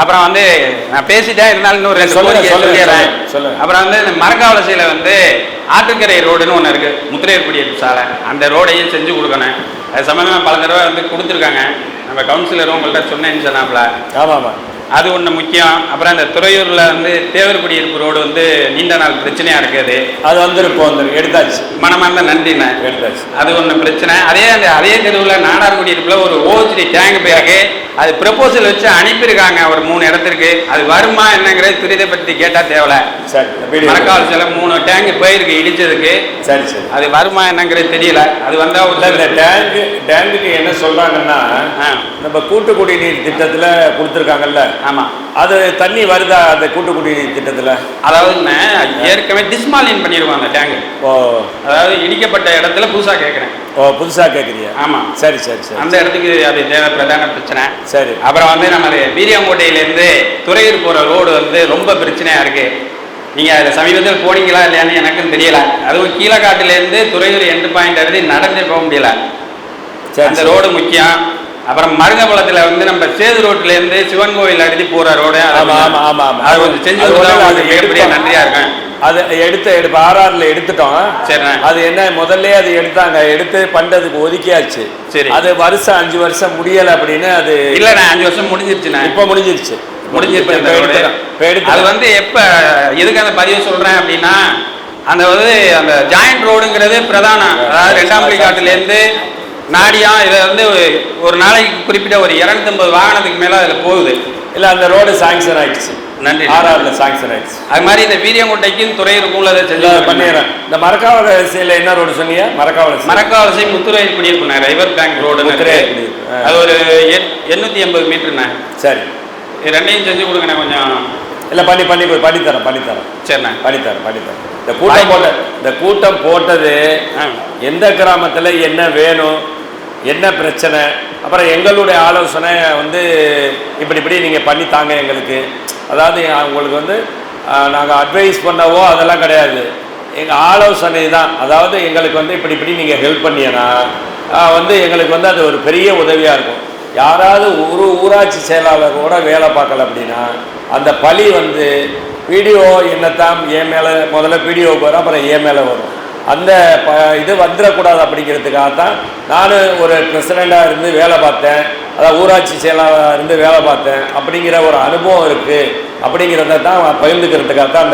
அப்புறம் வந்து நான் பேசிட்டே இருந்தாலும் இன்னும் ரெண்டு சொல்லிடுறேன். அப்புறம் வந்து இந்த மரக்காவலசையில் வந்து ஆட்டுக்கரை ரோடுன்னு ஒன்று இருக்கு முத்திரையர் குடியிருப்பு சாலை அந்த ரோடையும் செஞ்சு கொடுக்கணும். அது சம்மந்தமாக பல தடவை வந்து கொடுத்துருக்காங்க. நம்ம கவுன்சிலரும் உங்கள்கிட்ட சொன்னேன்னு சொன்னாப்புல. ஆமாம் ஆமாம். அது ஒன்று முக்கியம். அப்புறம் அந்த துறையூரில் வந்து தேவர் குடியிருப்பு ரோடு வந்து நீண்ட நாள் பிரச்சனையாக இருக்குது. அது வந்துரு இப்போ வந்துரு எடுத்தாச்சு. மனமார்ந்த நன்றிண்ணே. எடுத்தாச்சு. அது ஒன்று பிரச்சனை. அதே அந்த அதே தெருவில் நாடார் குடியிருப்பில் ஒரு ஓஹெச்டி டேங்க் போயிருக்கு. அது ப்ரப்போசல் வச்சு அனுப்பியிருக்காங்க ஒரு மூணு இடத்திற்கு. அது வருமா என்னங்கிறது துரிதை பற்றி கேட்டால் தேவையில்ல சரி வீடியோ மரக்கால் சில மூணு டேங்க் போயிருக்கு இடிச்சதுக்கு. சரி சரி. அது வருமா என்னங்கிறது தெரியல. அது வந்தால் ஒரு இந்த டேங்கு டேங்குக்கு என்ன சொல்கிறாங்கன்னா நம்ம கூட்டு குடிநீர் திட்டத்தில் கொடுத்துருக்காங்கல்ல. ஆமாம் அது தண்ணி வருதா அந்த கூட்டு குடிநீர் திட்டத்தில் அதாவதுண்ணே ஏற்கனவே டிஸ்மாலின் பண்ணிடுவோம் அந்த டேங்கு ஓ. அதாவது இடிக்கப்பட்ட இடத்துல புதுசாக கேட்குறேன் ஓ புதுசாக கேட்குறியா ஆமாம் சரி சரி சரி. அந்த இடத்துக்கு அது தேவை பிரதான பிரச்சனை. சரி. அப்புறம் வந்து நம்ம வீரியங்கோட்டையிலேருந்து துறையூர் போகிற ரோடு வந்து ரொம்ப பிரச்சனையாக இருக்குது நீங்கள் அதில் சமீபத்தில் போனீங்களா இல்லையான்னு எனக்கும் தெரியல. அதுவும் கீழக்காட்டிலேருந்து துறையூர் எண்டு பாயிண்ட் அறுதி நடந்தே போக முடியல. சரி அந்த. ரோடு முக்கியம். அப்புறம் மருங்ககுளத்தில் வந்து நம்ம சேது ரோட்லேருந்து சிவன் கோவில் அறுதி போகிற ரோடு ஆமா ஆமா ஆமா ஆமா. அது கொஞ்சம் செஞ்சு மிகப்பெரிய எடுத்தோம். நன்றியாக இருக்கும்? அது எடுத்து எடுப்பு ஆர்ஆர்ல எடுத்துட்டோம். சரிண்ணே. அது என்ன முதல்ல அது எடுத்தாங்க. எடுத்து பண்றதுக்கு ஒதுக்கியாச்சு. சரி. அது வருஷம் அஞ்சு வருஷம் முடியல அப்படின்னு அது இல்லைண்ணே அஞ்சு வருஷம் முடிஞ்சிருச்சுண்ணே. இப்ப முடிஞ்சிருச்சு. முடிஞ்சிருச்சு அது வந்து எப்ப எதுக்கு அந்த பதிவு சொல்றேன் அப்படின்னா அந்த வந்து அந்த ஜாயிண்ட் ரோடுங்கிறது பிரதானம். அதாவது ரெண்டாம் பிரிகாட்டுல இருந்து நாடியா இதை வந்து ஒரு நாளைக்கு குறிப்பிட்ட ஒரு இருநூத்தம்பது வாகனத்துக்கு மேல அதுல போகுது. இல்ல அந்த ரோடு சாங்ஷன் ஆயிடுச்சு. நன்றி. ஆர்ஆர்ல சாங்ஷன் ஆயிடுச்சு. அது மாதிரி இந்த வீரியங்கோட்டைக்கும் துறையூருக்கும் அதை செஞ்சு பண்ணிடுறேன். இந்த மரக்காவல சில என்ன ரோடு சொன்னீங்க? மரக்காவல மரக்காவலசை முத்துரையில் குடியிருப்புண்ணே ரைவர் பேங்க் ஆ. அது ஒரு எண்- எண்ணூத்தி எண்பது மீட்டருண்ணே. சரி. ரெண்டையும் செஞ்சு கொடுங்கண்ணே கொஞ்சம். இல்ல பண்ணி பண்ணி கொடு, பண்ணி தரேன் பண்ணி தரேன் சரிண்ணே. பண்ணி தரேன் பண்ணி தரேன் இந்த கூட்டம் போட்ட இந்த கூட்டம் போட்டது எந்த கிராமத்தில் என்ன வேணும்? என்ன பிரச்சனை? அப்புறம் எங்களுடைய ஆலோசனை வந்து இப்படி இப்படி நீங்கள் பண்ணி தாங்க எங்களுக்கு. அதாவது உங்களுக்கு வந்து நாங்கள் அட்வைஸ் பண்ணவோ அதெல்லாம் கிடையாது. எங்கள் ஆலோசனை தான். அதாவது எங்களுக்கு வந்து இப்படி இப்படி நீங்கள் ஹெல்ப் பண்ணீங்கன்னா வந்து எங்களுக்கு வந்து அது ஒரு பெரிய உதவியாக இருக்கும். யாராவது ஒரு ஊராட்சி செயலாளரோட வேலை பார்க்கல அப்படின்னா அந்த பழி வந்து வீடியோ என்னத்தான் என் மேலே முதல்ல பிடிஓ வரும் அப்புறம் என் மேலே வரும். அந்த ப இது வந்துடக்கூடாது அப்படிங்கிறதுக்காக தான் நான் ஒரு பிரசிடெண்ட்டாக இருந்து வேலை பார்த்தேன். அதாவது ஊராட்சி செயலாளராக இருந்து வேலை பார்த்தேன். அப்படிங்கிற ஒரு அனுபவம் இருக்குது அப்படிங்கிறத தான் பகிர்ந்துக்கிறதுக்காக தான் அந்த